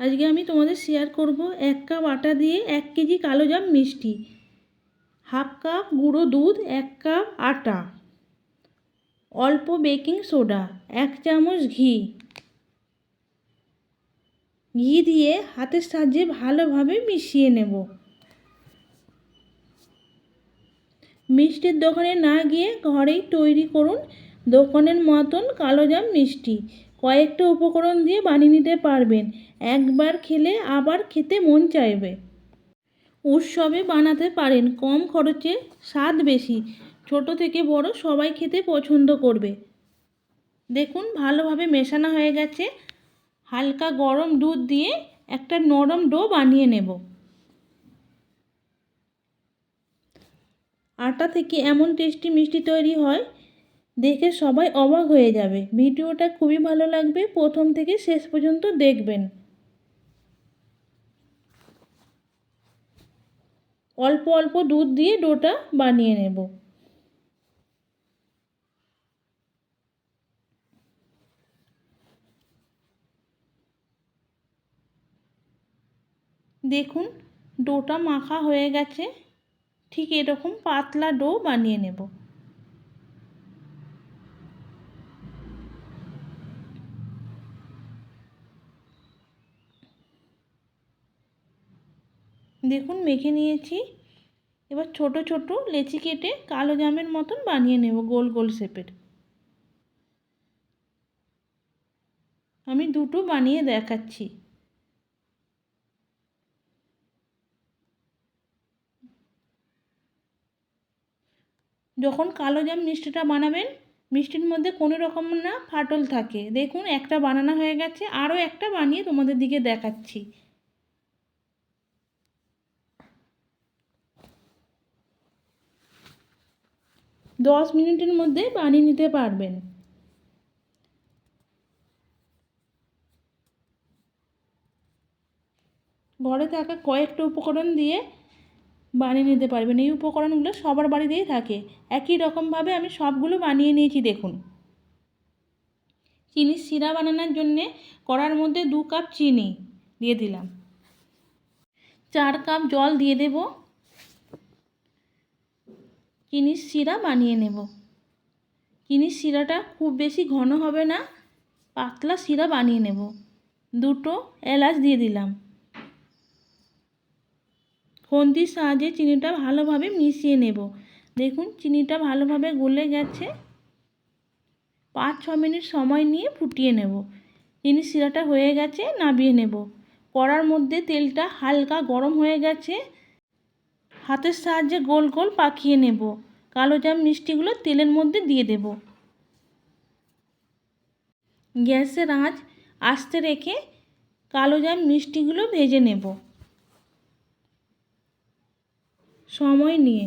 আজকে আমি তোমাদের শেয়ার করব এক কাপ আটা দিয়ে এক কেজি কালো জাম মিষ্টি। হাফ কাপ গুঁড়ো দুধ, এক কাপ আটা। অল্প বেকিং সোডা এক চামচ ঘি। ঘি দিয়ে হাতের সাহায্যে ভালোভাবে মিশিয়ে নেব। মিষ্টির দোকানে না গিয়ে ঘরেই তৈরি করুন দোকানের মতন কালো জাম মিষ্টি। কয়েকটা উপকরণ দিয়ে বানিয়ে নিতে পারবেন। একবার খেলে আবার খেতে মন চাইবে। উৎসবে বানাতে পারেন, কম খরচে, স্বাদ বেশি। ছোট থেকে বড় সবাই খেতে পছন্দ করবে। দেখুন, ভালোভাবে মেশানো হয়ে গেছে। হালকা গরম দুধ দিয়ে একটা নরম ডো বানিয়ে নেব। আটা থেকে এমন টেস্টি মিষ্টি তৈরি হয় দেখে সবাই অবাক হয়ে যাবে। ভিডিওটা খুবই ভালো লাগবে, প্রথম থেকে শেষ পর্যন্ত দেখবেন। অল্প অল্প দুধ দিয়ে ডোটা বানিয়ে নেব। দেখুন, ডোটা মাখা হয়ে গেছে। ঠিক এরকম পাতলা ডো বানিয়ে নেব। দেখুন মেখে নিয়েছি। এবার ছোট ছোট লেচি কেটে কালো জামের মতন বানিয়ে নেব গোল গোল শেপের। আমি দুটো বানিয়ে দেখাচ্ছি। যখন কালো জাম মিষ্টিটা বানাবেন, মিষ্টির মধ্যে কোনো রকম না ফাটল থাকে। দেখুন, একটা বানানো হয়ে গেছে, আরও একটা বানিয়ে তোমাদের দিকে দেখাচ্ছি। দশ মিনিটের মধ্যে বানিয়ে নিতে পারবেন। ঘরে থাকা কয়েকটা উপকরণ দিয়ে বানিয়ে নিতে পারবেন। এই উপকরণগুলো সবার বাড়িতেই থাকে। একই রকমভাবে আমি সবগুলো বানিয়ে নিয়েছি, দেখুন। চিনির শিরা বানানোর জন্যে কড়ার মধ্যে দু কাপ চিনি দিয়ে দিলাম। চার কাপ জল দিয়ে দেব। চিনির শিরা বানিয়ে নেব। চিনির শিরাটা খুব বেশি ঘন হবে না, পাতলা শিরা বানিয়ে নেব। দুটো এলাচ দিয়ে দিলাম। খন্তির সাহায্যে চিনিটা ভালোভাবে মিশিয়ে নেব। দেখুন, চিনিটা ভালোভাবে গলে গেছে। পাঁচ, ছ মিনিট সময় নিয়ে ফুটিয়ে নেব। চিনির শিরাটা হয়ে গেছে, নাবিয়ে নেব। কড়ার মধ্যে তেলটা হালকা গরম হয়ে গেছে। হাতের সাহায্যে গোল গোল পাকিয়ে নেব। কালো জাম মিষ্টিগুলো তেলের মধ্যে দিয়ে দেব। গ্যাসের আঁচ আস্তে রেখে কালো জাম মিষ্টিগুলো ভেজে নেব। সময় নিয়ে।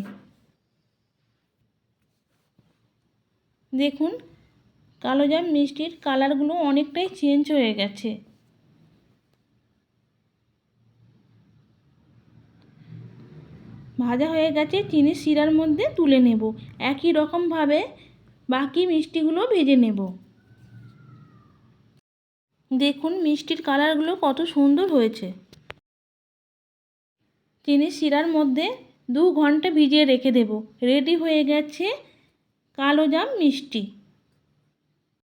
দেখুন, কালো জাম মিষ্টির কালারগুলো অনেকটাই চেঞ্জ হয়ে গেছে। ভাজা হয়ে গেছে চিনির শিরার মধ্যে তুলে নেব। একই রকমভাবে বাকি মিষ্টিগুলো ভেজে নেব। দেখুন মিষ্টির কালারগুলো কত সুন্দর হয়েছে। চিনির শিরার মধ্যে দু ঘণ্টা ভিজিয়ে রেখে দেব। রেডি হয়ে গেছে কালো জাম মিষ্টি।